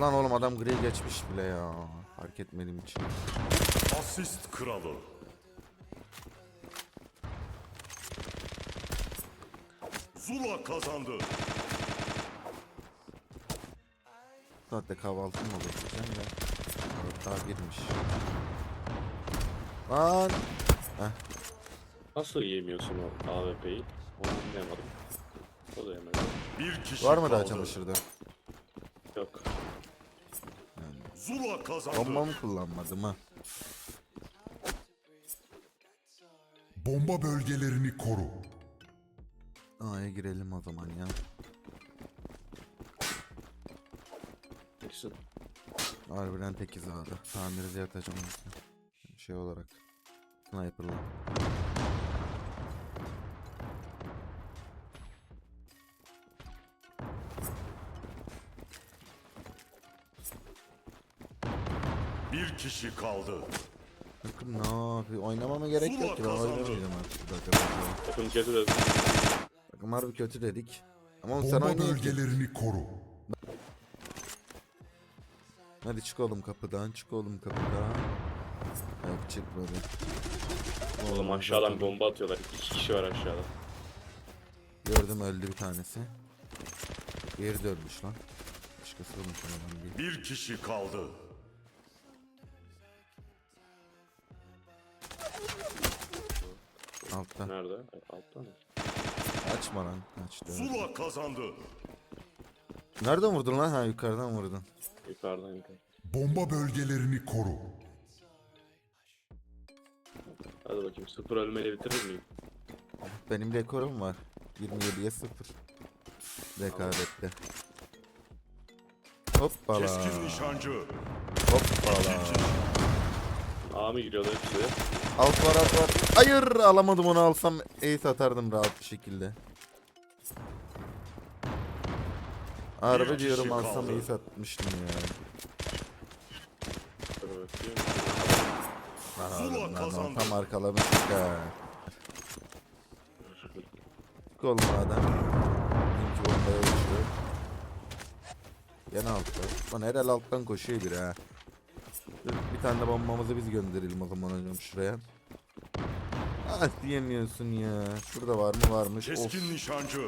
Lan oğlum adam gri geçmiş bile ya. Fark etmediğim için. Asist kralı. Zula kazandı. Saatte kahvaltı mı olur diyeceğim de. Evet, daha girmiş. Lan. Nasıl yiyemiyorsun o AWP'yi? Onu anlayamadım. O da yemedi. Bir kişi Var mı daha kaldı. çamaşırda? Zula kazandı. Bomba mı kullanmadım ha? Bomba bölgelerini koru. A'ya girelim o zaman ya. Neyse. Harbiden tekiz A'da. Tamirci yatacağım. Şey olarak. Sniper'la. Bir kişi kaldı. Bakın ne yapıyor? Oynamama gerek yok ki. Ben oynamayacağım artık zaten. Takım kötü de Bakın harbi kötü dedik. Ama sen Bomba oynayın bölgelerini koru. Hadi çık oğlum kapıdan. Çık oğlum kapıdan. Yok çıkmadı. Oğlum aşağıdan bomba atıyorlar. İki kişi var aşağıda. Gördüm öldü bir tanesi. Diğeri de ölmüş lan. Başkası ölmüş adam değil. Bir kişi kaldı. Altta. Nerede? Altta mı? Açma lan. Açtı. Zula kazandı. Nereden vurdun lan? Ha yukarıdan vurdun. Yukarıdan yukarı. Bomba bölgelerini koru. Hadi bakayım sıfır ölmeyle bitirir miyim? Benim rekorum var. 27'ye 0. Rekabette. Hoppala. Keskin nişancı. Hoppala. A mı hepsi? Alt var alt var. Hayır alamadım onu alsam ace atardım rahat bir şekilde. Araba Bir diyorum kişi alsam kaldı. ace atmıştım ya. Dur bakayım. Lan Zula oğlum lan kazandı. tam arkalamıştık ha. Oğlum adam. Bizimki bombaya uçuyor. Gene altta. Lan herhal alttan koşuyor biri ha. Bir tane de bombamızı biz gönderelim o zaman hocam şuraya. Ah diyemiyorsun ya. Şurada var mı varmış. Of. Keskin nişancı.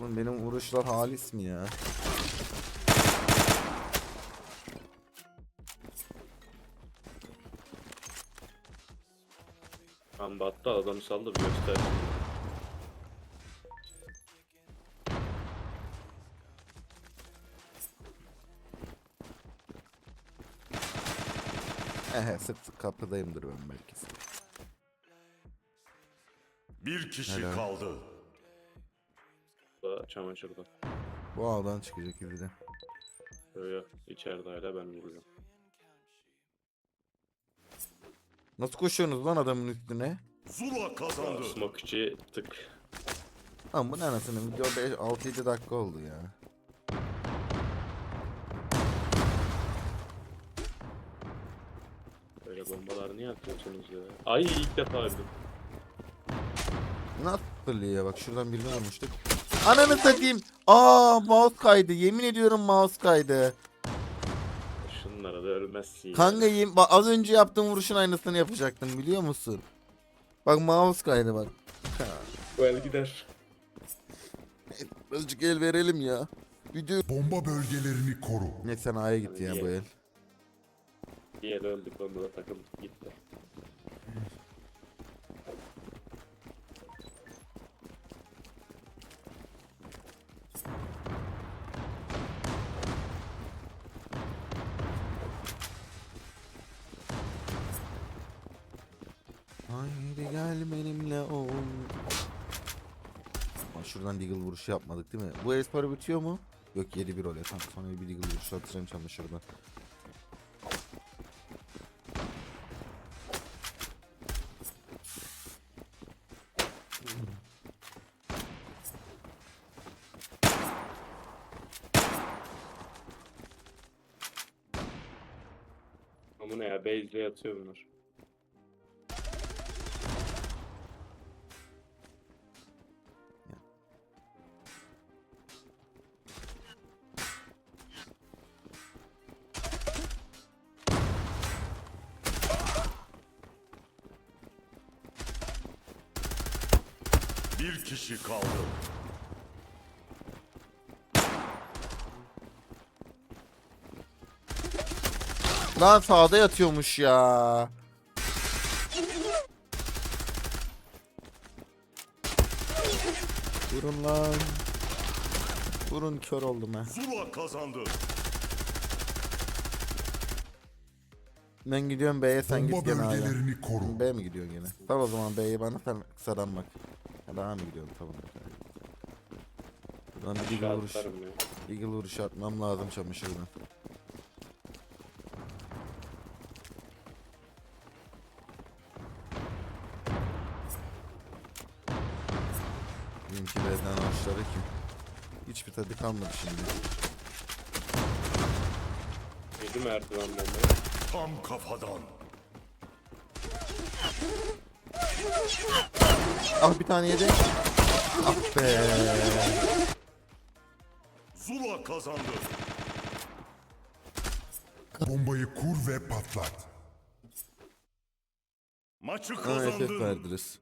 Lan benim vuruşlar halis mi ya? Tam battı adamı saldı bir göster. Ehe sık kapıdayımdır ben belki. Bir kişi Helal. kaldı. Da çamaşırda. Bu ağdan çıkacak de. Böyle içeride hala ben vuracağım. Nasıl koşuyorsunuz lan adamın üstüne? Zula kazandı. Smoke içi tık. Lan bu ne anasını video 6-7 dakika oldu ya. Böyle bombalar niye atıyorsunuz ya? Ay ilk defa öldüm. Nasıl ya bak şuradan birini vurmuştuk. Ananı satayım. Aa mouse kaydı. Yemin ediyorum mouse kaydı. Şunlara da ölmezsin. Kanka yem- bak az önce yaptığım vuruşun aynısını yapacaktım biliyor musun? Bak mouse kaydı bak. Bu el gider. Azıcık el verelim ya. Video... Bomba bölgelerini koru. Ne sen A'ya gitti ya bu el. Diğer öldük onda da takım gitti. Haydi gel benimle ol. Aa, şuradan deagle vuruşu yapmadık değil mi? Bu el para bitiyor mu? Yok 7-1 oluyor. Tamam sonra bir deagle vuruşu atacağım çamaşırdan. bu ne ya? Base'le yatıyor bunlar. Bir kişi kaldı. Lan sağda yatıyormuş ya. Vurun lan. Vurun kör oldum ha. Zula kazandı. Ben gidiyorum B'ye sen Bomba git gene bölgelerini koru. B mi gidiyorsun gene? Sal o zaman B'yi bana sen kısadan bak. Ya da A mı gidiyorsun tamam. Buradan bir Eagle vuruş. Şartlarım ya. Eagle vuruş atmam lazım çamaşırdan. Benimki B'den ağaçları kim? Hiçbir tadı kalmadı şimdi. Yedi merdiven bombayı. Tam kafadan. Ah bir tane yedi. Ah be. Zula kazandı. Bombayı kur ve patlat. Maçı Aa FF kazandın. verdiniz.